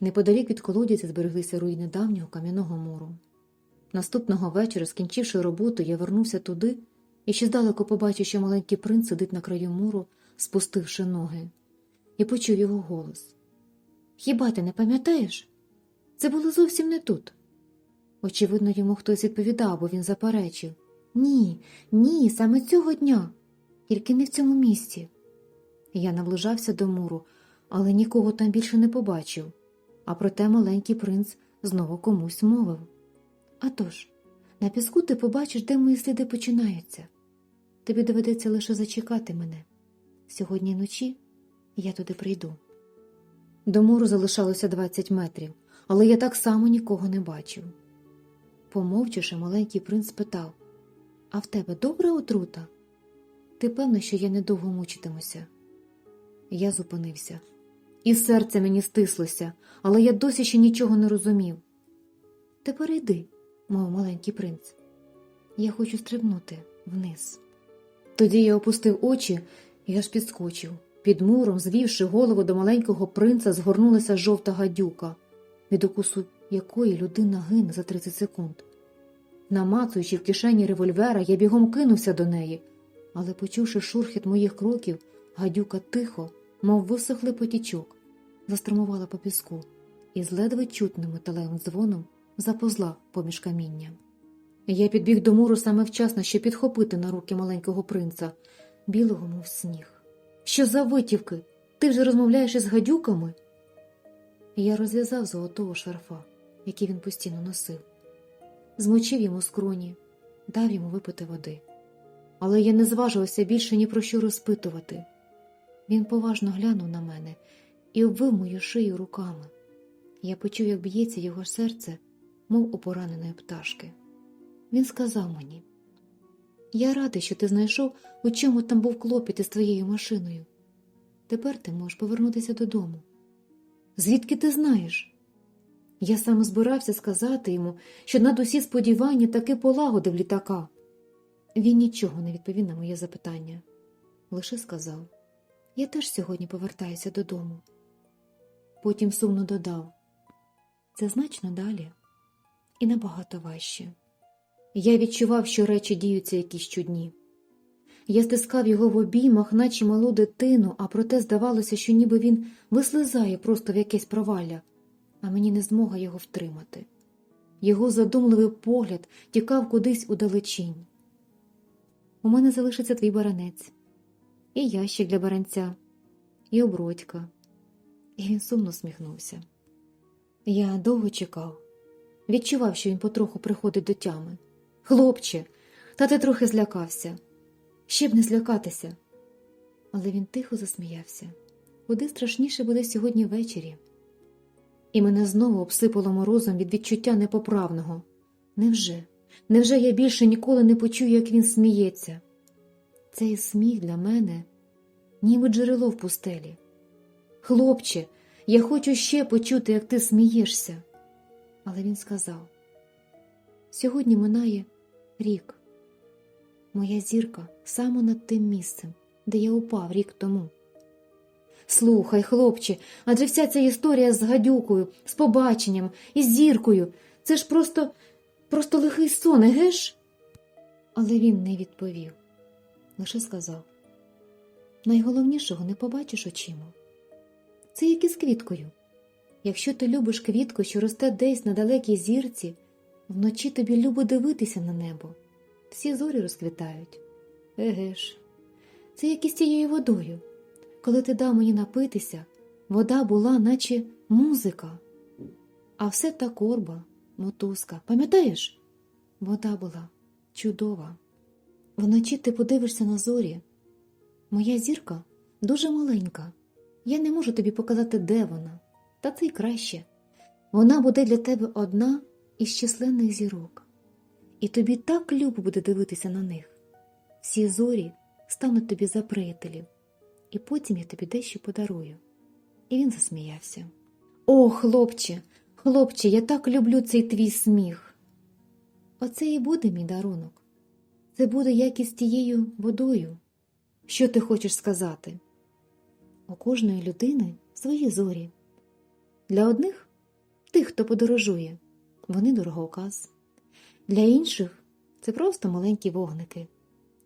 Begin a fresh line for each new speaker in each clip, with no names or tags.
Неподалік від колодязя збереглися руїни давнього кам'яного муру. Наступного вечора, скінчивши роботу, я вернувся туди і ще здалеку побачив, що маленький принц сидить на краю муру, спустивши ноги, і почув його голос. Хіба ти не пам'ятаєш? Це було зовсім не тут. Очевидно, йому хтось відповідав, бо він заперечив Ні, ні, саме цього дня, тільки не в цьому місці. Я наближався до муру, але нікого там більше не побачив, а проте маленький принц знову комусь мовив. «А тож, на піску ти побачиш, де мої сліди починаються. Тобі доведеться лише зачекати мене. Сьогодні вночі я туди прийду. До муру залишалося 20 метрів, але я так само нікого не бачив. Помовчавши, маленький принц спитав А в тебе добра отрута? Ти певна, що я недовго мучитимуся? Я зупинився, і серце мені стислося, але я досі ще нічого не розумів. Тепер йди, мов маленький принц. Я хочу стрибнути вниз. Тоді я опустив очі і аж підскочив. Під муром, звівши голову до маленького принца, згорнулася жовта гадюка, від укусу якої людина гине за 30 секунд. Намацуючи в кишені револьвера, я бігом кинувся до неї, але, почувши шурхіт моїх кроків, гадюка тихо, мов висохлий потічок, заструмувала по піску і з ледве чутним металевим дзвоном заповзла поміж каміння. Я підбіг до муру саме вчасно, щоб підхопити на руки маленького принца, білого, мов сніг. Що за витівки? Ти вже розмовляєш із гадюками? Я розв'язав золотого шарфа, який він постійно носив, змочив йому скроні, дав йому випити води. Але я не зважився більше ні про що розпитувати. Він поважно глянув на мене і обвив мою шию руками. Я почув, як б'ється його серце, мов у пораненої пташки. Він сказав мені Я радий, що ти знайшов, у чому там був клопіт із твоєю машиною. Тепер ти можеш повернутися додому. Звідки ти знаєш? Я саме збирався сказати йому, що над усі сподівання таки полагодив літака. Він нічого не відповів на моє запитання, лише сказав Я теж сьогодні повертаюся додому. Потім сумно додав це значно далі і набагато важче. Я відчував, що речі діються якісь чудні. Я стискав його в обіймах, наче малу дитину, а проте здавалося, що ніби він вислизає просто в якесь провалля, а мені не змога його втримати. Його задумливий погляд тікав кудись у далечінь. У мене залишиться твій баранець, і ящик для баранця, і обродька. І він сумно сміхнувся. Я довго чекав, відчував, що він потроху приходить до тями. Хлопче, та ти трохи злякався. Ще б не злякатися. Але він тихо засміявся. Куди страшніше буде сьогодні ввечері. І мене знову обсипало морозом від відчуття непоправного. Невже? Невже я більше ніколи не почую, як він сміється? Цей сміх для мене, ніби джерело в пустелі. Хлопче, я хочу ще почути, як ти смієшся. Але він сказав: сьогодні минає рік. Моя зірка саме над тим місцем, де я упав рік тому. Слухай, хлопче, адже вся ця історія з гадюкою, з побаченням і з зіркою це ж просто, просто лихий сон, еге ж? Але він не відповів, лише сказав найголовнішого не побачиш очима. Це як із квіткою. Якщо ти любиш квітку, що росте десь на далекій зірці, вночі тобі любо дивитися на небо. Всі зорі розквітають. Еге ж, це як із тією водою. Коли ти дав мені напитися, вода була, наче музика, а все та корба, мотузка. Пам'ятаєш? Вода була чудова. Вночі ти подивишся на зорі. Моя зірка дуже маленька. Я не можу тобі показати, де вона, та це й краще. Вона буде для тебе одна із численних зірок, і тобі так любо буде дивитися на них. Всі зорі стануть тобі за приятелів, і потім я тобі дещо подарую. І він засміявся. О, хлопче, хлопче, я так люблю цей твій сміх. Оце і буде мій дарунок. Це буде як із тією водою. Що ти хочеш сказати? У кожної людини свої зорі. Для одних тих, хто подорожує. Вони дороговказ. Для інших це просто маленькі вогники.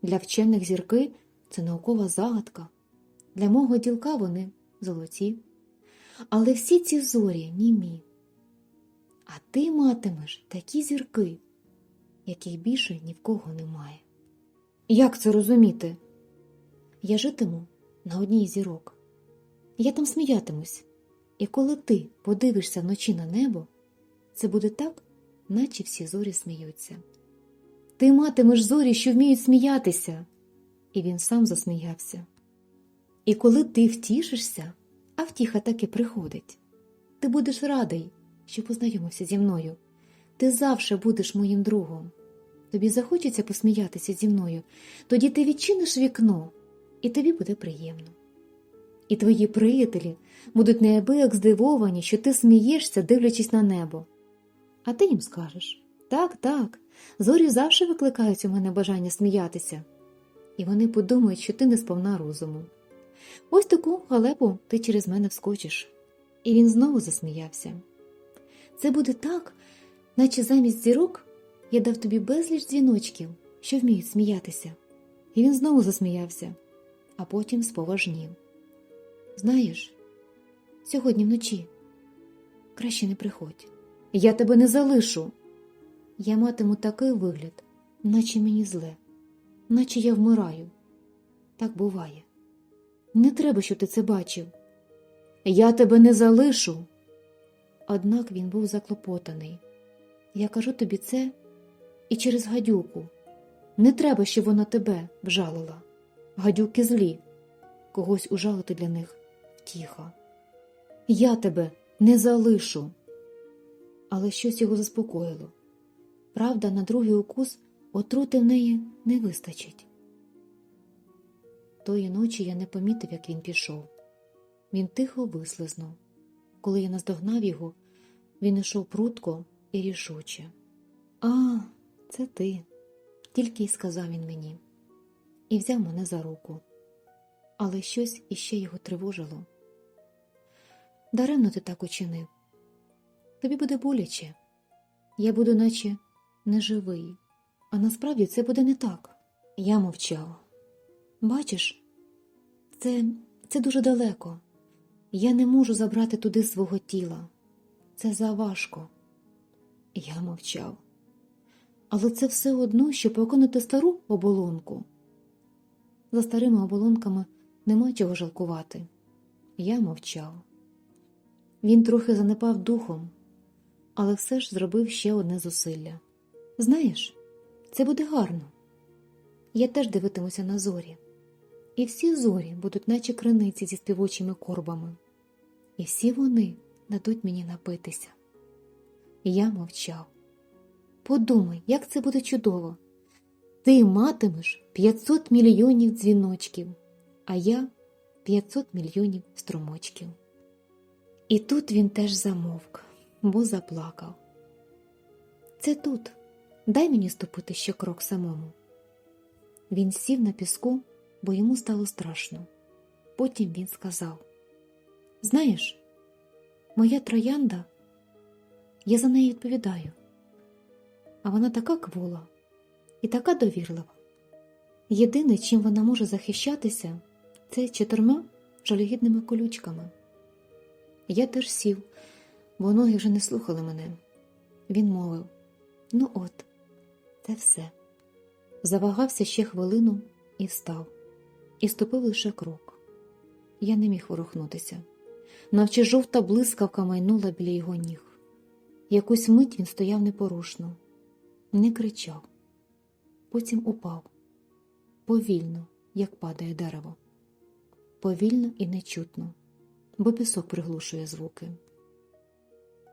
Для вчених зірки це наукова загадка. Для мого ділка вони золоті. Але всі ці зорі німі. А ти матимеш такі зірки, яких більше ні в кого немає. Як це розуміти? Я житиму на одній зірок. Я там сміятимусь, і коли ти подивишся вночі на небо, це буде так, наче всі зорі сміються. Ти матимеш зорі, що вміють сміятися. І він сам засміявся. І коли ти втішишся, а втіха таки приходить, ти будеш радий, що познайомився зі мною. Ти завжди будеш моїм другом. Тобі захочеться посміятися зі мною, тоді ти відчиниш вікно, і тобі буде приємно. І твої приятелі будуть неабияк здивовані, що ти смієшся, дивлячись на небо. А ти їм скажеш так, так, зорі завжди викликають у мене бажання сміятися. І вони подумають, що ти не сповна розуму. Ось таку халепу ти через мене вскочиш. І він знову засміявся. Це буде так, наче замість зірок я дав тобі безліч дзвіночків, що вміють сміятися. І він знову засміявся, а потім споважнів. Знаєш, сьогодні вночі краще не приходь. Я тебе не залишу. Я матиму такий вигляд, наче мені зле, наче я вмираю. Так буває. Не треба, щоб ти це бачив. Я тебе не залишу. Однак він був заклопотаний. Я кажу тобі це і через гадюку. Не треба, щоб вона тебе вжалила. Гадюки злі, когось ужалити для них втіха. Я тебе не залишу. Але щось його заспокоїло. Правда, на другий укус отрути в неї не вистачить. Тої ночі я не помітив, як він пішов. Він тихо вислизнув. Коли я наздогнав його, він ішов прутко і рішуче. А, це ти, тільки й сказав він мені, і взяв мене за руку. Але щось іще його тривожило. Даремно ти так учинив. Тобі буде боляче. Я буду, наче неживий, а насправді це буде не так. Я мовчав. Бачиш, це, це дуже далеко. Я не можу забрати туди свого тіла. Це заважко. Я мовчав. Але це все одно, що покинути стару оболонку. За старими оболонками нема чого жалкувати. Я мовчав. Він трохи занепав духом, але все ж зробив ще одне зусилля. Знаєш, це буде гарно. Я теж дивитимуся на зорі. І всі зорі будуть, наче криниці зі співочими корбами, і всі вони дадуть мені напитися. Я мовчав. Подумай, як це буде чудово. Ти матимеш 500 мільйонів дзвіночків, а я 500 мільйонів струмочків. І тут він теж замовк, бо заплакав. Це тут. Дай мені ступити ще крок самому. Він сів на піску, бо йому стало страшно. Потім він сказав: Знаєш, моя троянда, я за неї відповідаю, а вона така квола і така довірлива. Єдине, чим вона може захищатися, це чотирма жалюгідними колючками. Я теж сів, бо ноги вже не слухали мене. Він мовив: Ну, от, це все. Завагався ще хвилину і встав, і ступив лише крок. Я не міг ворухнутися, навче жовта блискавка майнула біля його ніг. Якусь мить він стояв непорушно, не кричав, потім упав повільно, як падає дерево, повільно і нечутно, бо пісок приглушує звуки.